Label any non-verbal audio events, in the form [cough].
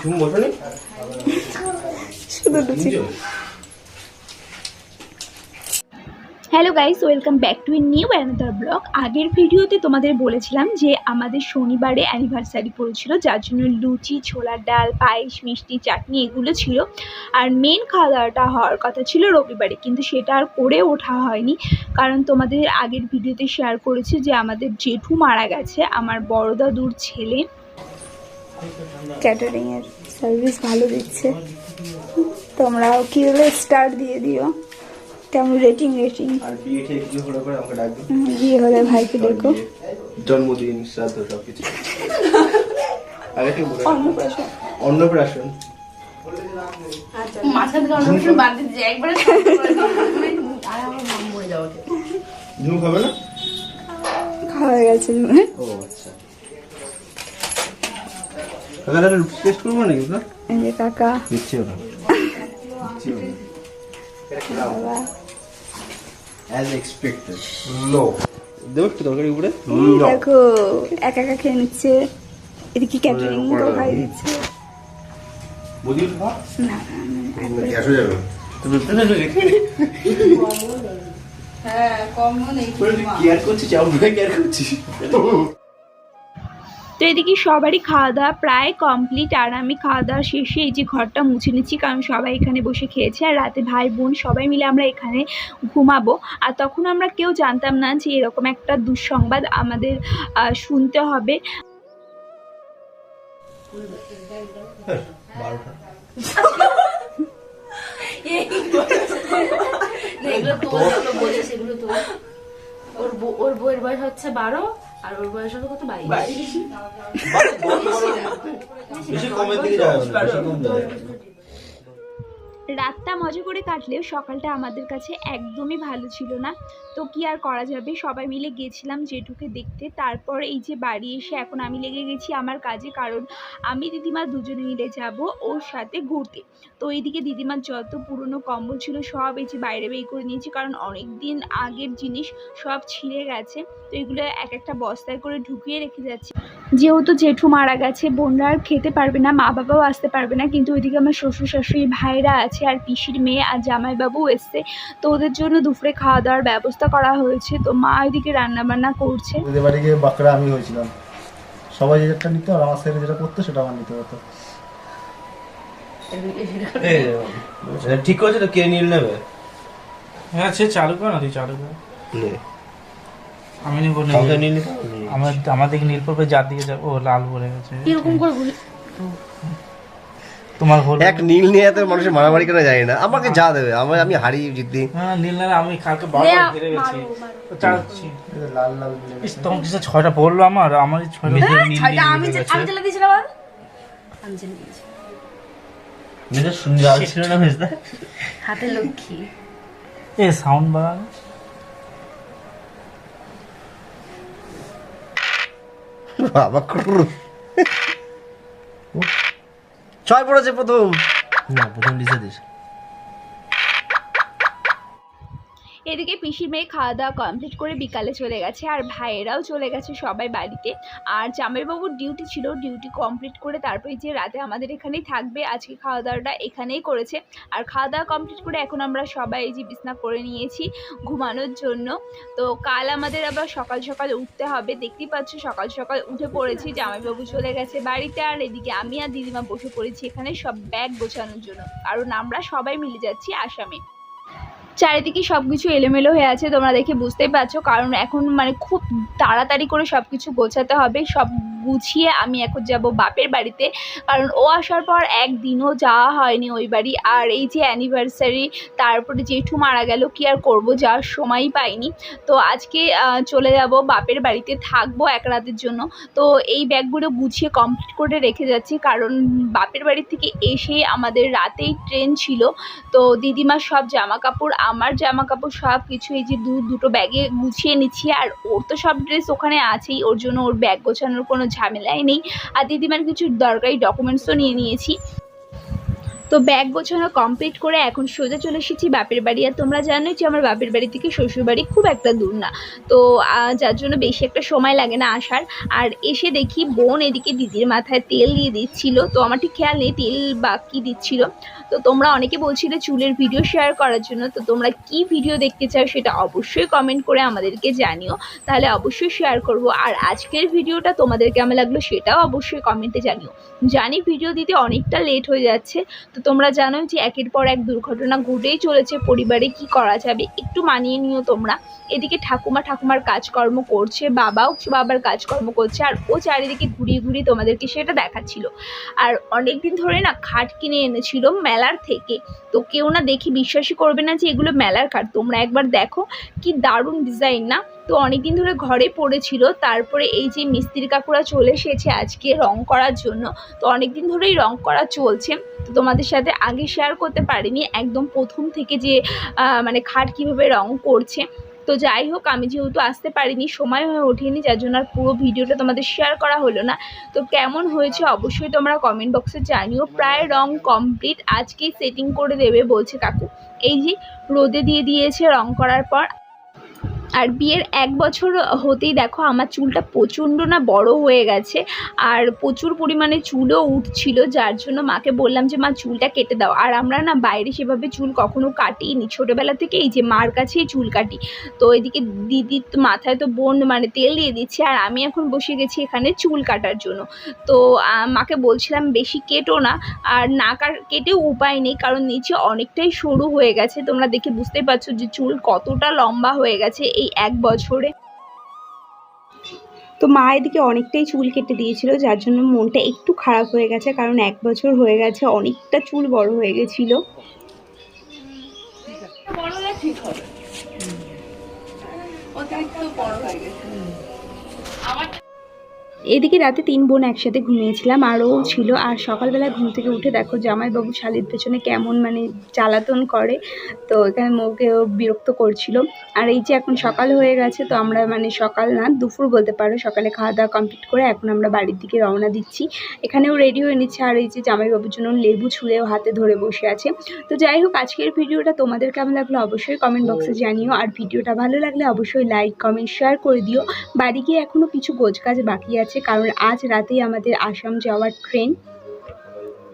ঝুম শুধু লুচি hello guys welcome back to in new another blog আগের ভিডিওতে তোমাদের বলেছিলাম যে আমাদের শনিবারে অ্যানিভার্সারি পড়েছিল যার জন্য লুচি ছোলার ডাল পায়েস মিষ্টি চাটনি এগুলো ছিল। আর মেন খাওয়া দাওয়াটা হওয়ার কথা ছিল রবিবারে কিন্তু সেটা আর করে ওঠা হয়নি। কারণ তোমাদের আগের ভিডিওতে শেয়ার করেছি যে আমাদের জেঠু মারা গেছে আমার বড় দাদুর ছেলে। ক্যাটারিংয়ের সার্ভিস ভালো দিচ্ছে। তোমরাও কি হলে স্টার দিয়ে দিও? কেমন রেটিং রেটিং আর বিয়ে ঠিক হলে পরে আমাকে ডাকবে। বিয়ে হলে ভাইকে দেখো জন্মদিন শ্রাদ্ধ সব কিছু [laughs] আগে থেকে বলে রাখো। অন্নপ্রাশন। অন্নপ্রাশন। বাদ দিতে একবারে আর আমার মন মরে যাওয়া ঝুম খাবে না? খাওয়া গেছে মানে ও আচ্ছা। কাকা টেস্ট করব নাকি এই কাকা। দিচ্ছি বাবা। অ্যাজ এক্সপেক্টেড নো দেবো একটু তরকারি উপরে? দেখো একা একা খেয়ে নিচ্ছে। এদিকে ক্যাটারিং তো খাই দিচ্ছে। না গ্যাস হয়ে যাবে। হ্যাঁ কম নেই কেয়ার করছি চাও কেয়ার করছি তো এদিকে সবারই খাওয়া দাওয়া প্রায় কমপ্লিট আর আমি খাওয়া দাওয়া শেষে এই যে ঘরটা মুছে নিচ্ছি কারণ সবাই এখানে বসে খেয়েছে আর রাতে ভাই বোন সবাই মিলে আমরা এখানে ঘুমাবো। আর তখন আমরা কেউ জানতাম না যে এরকম একটা দুঃসংবাদ আমাদের শুনতে হবে। এগুলো তো [laughs] বলি সেগুলো তো ওর বউ- ওর বউয়ের বয়স হচ্ছে বারো আর ওর বয়স হলো কত? বাইশ। বেশি কমের দিকে যাবে। রাতটা মজা করে কাটলেও সকালটা আমাদের কাছে একদমই ভালো ছিল না। তো কি আর করা যাবে? সবাই মিলে গেছিলাম জেঠুকে দেখতে। তারপর এই যে বাড়ি এসে এখন আমি লেগে গেছি আমার কাজে, কারণ আমি দিদিমা দুজনে মিলে যাব ওর সাথে ঘুরতে। তো এইদিকে দিদিমার যত পুরনো কম্বল ছিল সব এই যে বাইরে বের করে নিয়েছি, কারণ অনেক দিন আগের জিনিস সব ছিঁড়ে গেছে। তো এগুলো এক একটা বস্তায় করে ঢুকিয়ে রেখে যাচ্ছি। যেহেতু জেঠু মারা গেছে, বোনরা আর খেতে পারবে না মা বাবাও আসতে পারবে না, কিন্তু ওইদিকে আমার শ্বশুর শাশুড়ি ভাইরা আছে। আর পিসির মেয়ে আর জামাইবাবুও এসছে। তো ওদের জন্য দুপুরে খাওয়া দাওয়ার ব্যবস্থা করা হয়েছে। তো মা ওইদিকে রান্না বান্না করছে। ওদের বাড়ি গিয়ে বাঁকড়া আমি হয়েছিলাম। সবাই যেটা নিত আর আমার সাইডে যেটা করতো সেটা আমার নিতে হতো। ঠিক করেছে তো? কে নীল নেবে? হ্যাঁ সে চালু কর না তুই চালু কর। আমি নিবো আমার আমার দিকে নীল পড়বে যার দিকে যাব ও লাল পড়ে গেছে। এরকম করে তোমার হল এক নীল নিয়ে এত মানুষের মারামারি কেন যায় না। আমাকে যা দেবে আমার আমি হারি হ্যাঁ নীল না আমি কালকে বারবার গেছি। তো চাচ্ছি লাল লাল ইস, তখন কিছু ছয়টা পড়ল আমার? আমার ছয়টা ছয়টা আমি আমি চালা দিয়েছিলাম আমি চালা দিয়েছি। সুন্দর ছিল না মেজদা হাতে লক্ষ্মী। এ সাউন্ড বাড়ান বাবা ছয় পড়েছে প্রথম। না প্রথম দিছে দিস। এদিকে পিসির মেয়ে খাওয়া দাওয়া কমপ্লিট করে বিকালে চলে গেছে আর ভাইয়েরাও চলে গেছে সবাই বাড়িতে। আর জামাইবাবুর ডিউটি ছিল ডিউটি কমপ্লিট করে তারপরে যে রাতে আমাদের এখানেই থাকবে, আজকে খাওয়া দাওয়াটা এখানেই করেছে। আর খাওয়া দাওয়া কমপ্লিট করে এখন আমরা সবাই এই যে বিছনা করে নিয়েছি ঘুমানোর জন্য। তো কাল আমাদের আবার সকাল সকাল উঠতে হবে। দেখতেই পাচ্ছ সকাল সকাল উঠে পড়েছি, জামাইবাবু চলে গেছে বাড়িতে আর এদিকে আমি আর দিদিমা বসে পড়েছি। এখানে সব ব্যাগ গোছানোর জন্য। কারণ আমরা সবাই মিলে যাচ্ছি আসামে। চারিদিকে সব কিছু এলোমেলো হয়ে আছে, তোমরা দেখে বুঝতেই পারছ। কারণ এখন মানে খুব তাড়াতাড়ি করে সব কিছু গোছাতে হবে, সব গুছিয়ে আমি এখন যাব বাপের বাড়িতে। কারণ ও আসার পর একদিনও যাওয়া হয়নি ওই বাড়ি। আর এই যে অ্যানিভার্সারি তারপরে জেঠু মারা গেল, কি আর করব? যাওয়ার সময়ই পাইনি। তো আজকে চলে যাব বাপের বাড়িতে, থাকব এক রাতের জন্য। তো এই ব্যাগগুলো গুছিয়ে কমপ্লিট করে রেখে যাচ্ছি। কারণ বাপের বাড়ি থেকে এসে আমাদের রাতেই ট্রেন ছিল। তো দিদিমার সব জামা কাপড় আমার জামা কাপড় সব কিছু এই যে দু, দুটো ব্যাগে গুছিয়ে নিচ্ছি। আর ওর তো সব ড্রেস ওখানে আছেই। ওর জন্য ওর ব্যাগ গোছানোর কোনো ঝামেলাই নেই। আর দিদিমার কিছু দরকারি ডকুমেন্টসও নিয়ে নিয়েছি। তো ব্যাগ গোছানো কমপ্লিট করে এখন সোজা চলে এসেছি বাপের বাড়ি। আর তোমরা জানোই যে আমার বাপের বাড়ি থেকে শ্বশুর বাড়ি খুব একটা দূর না। তো যার জন্য বেশি একটা সময় লাগে না আসার। আর এসে দেখি বোন এদিকে দিদির মাথায় তেল দিয়ে দিচ্ছিল। তো আমার ঠিক খেয়াল নেই, তেল বা কী দিচ্ছিল। তো তোমরা অনেকে বলছিলে চুলের ভিডিও শেয়ার করার জন্য, তো তোমরা কি ভিডিও দেখতে চাও সেটা অবশ্যই কমেন্ট করে আমাদেরকে জানিও। তাহলে অবশ্যই শেয়ার করব। আর আজকের ভিডিওটা তোমাদের কেমন লাগল সেটাও অবশ্যই কমেন্টে জানিও। জানি ভিডিও দিতে অনেকটা লেট হয়ে যাচ্ছে, তো তোমরা জানো যে একের পর এক দুর্ঘটনা ঘটেই চলেছে, পরিবারে কি করা যাবে একটু মানিয়ে নিও তোমরা। এদিকে ঠাকুমা ঠাকুমার কাজকর্ম করছে, বাবাও বাবার কাজকর্ম করছে, আর ও চারিদিকে ঘুরিয়ে ঘুরিয়ে তোমাদেরকে সেটা দেখাচ্ছিল। আর অনেক দিন ধরে না খাট কিনে এনেছিল মেলার থেকে। তো কেউ না দেখি বিশ্বাসই করবে না যে এগুলো মেলার খাট তোমরা একবার দেখো, কি দারুণ ডিজাইন না? তো অনেক দিন ধরে ঘরে পড়েছিল, তারপরে এই যে মিস্ত্রি কাকুরা চলে এসেছে আজকে রং করার জন্য। তো অনেক দিন ধরেই রং করা চলছে। তো তোমাদের সাথে আগে শেয়ার করতে পারিনি, একদম প্রথম থেকে যে মানে খাট কীভাবে রং করছে। তো যাই হোক, আমি যেহেতু আসতে পারিনি, সময় হয়ে ওঠেনি, যার জন্য আর পুরো ভিডিওটা তোমাদের শেয়ার করা হলো না। তো কেমন হয়েছে অবশ্যই তোমরা কমেন্ট বক্সে জানিও। প্রায় রং কমপ্লিট আজকেই সেটিং করে দেবে, বলছে কাকু। এই যে রোদে দিয়ে দিয়েছে রং করার পর। আর বিয়ের এক বছর হতেই দেখো আমার চুলটা প্রচণ্ড না বড় হয়ে গেছে আর প্রচুর পরিমাণে চুলও উঠছিল, যার জন্য মাকে বললাম যে, মা, চুলটা কেটে দাও। আর আমরা না বাইরে সেভাবে চুল কখনো কাটিনি ছোটোবেলা থেকে এই যে মার কাছেই চুল কাটি। তো এদিকে দিদির মাথায় তো বোন মানে তেল দিয়ে দিচ্ছে, আর আমি এখন বসে গেছি এখানে চুল কাটার জন্য। তো মাকে বলছিলাম, বেশি কেটো না। আর না কেটেও উপায় নেই, কারণ নিচে অনেকটাই সরু হয়ে গেছে। তোমরা দেখে বুঝতেই পারছ যে চুল কতটা লম্বা হয়ে গেছে। এক বছরে। তো মা এদিকে অনেকটাই চুল কেটে দিয়েছিল, যার জন্য মনটা একটু খারাপ হয়ে গেছে, কারণ এক বছর হয়ে গেছে, অনেকটা চুল বড় হয়ে গেছিল। এদিকে রাতে তিন বোন একসাথে ঘুমিয়েছিলাম আরও ছিল। আর সকালবেলা ঘুম থেকে উঠে দেখো জামাইবাবু শালির পেছনে কেমন মানে জ্বালাতন করে তো এখানে মৌকে বিরক্ত করছিল। আর এই যে এখন সকাল হয়ে গেছে তো আমরা মানে সকাল না দুপুর বলতে পারো সকালে খাওয়া দাওয়া কমপ্লিট করে এখন আমরা বাড়ির দিকে রওনা দিচ্ছি। এখানেও রেডি হয়ে নিচ্ছে আর এই যে জামাইবাবুর জন্য লেবু ছুঁড়েও হাতে ধরে বসে আছে। তো যাই হোক আজকের ভিডিওটা তোমাদের কেমন লাগল অবশ্যই কমেন্ট বক্সে জানিও। আর ভিডিওটা ভালো লাগলে অবশ্যই লাইক কমেন্ট শেয়ার করে দিও। বাড়ি গিয়ে এখনও কিছু গোছগাছ বাকি আছে কারণ আজ রাতেই আমাদের আসাম যাওয়ার ট্রেন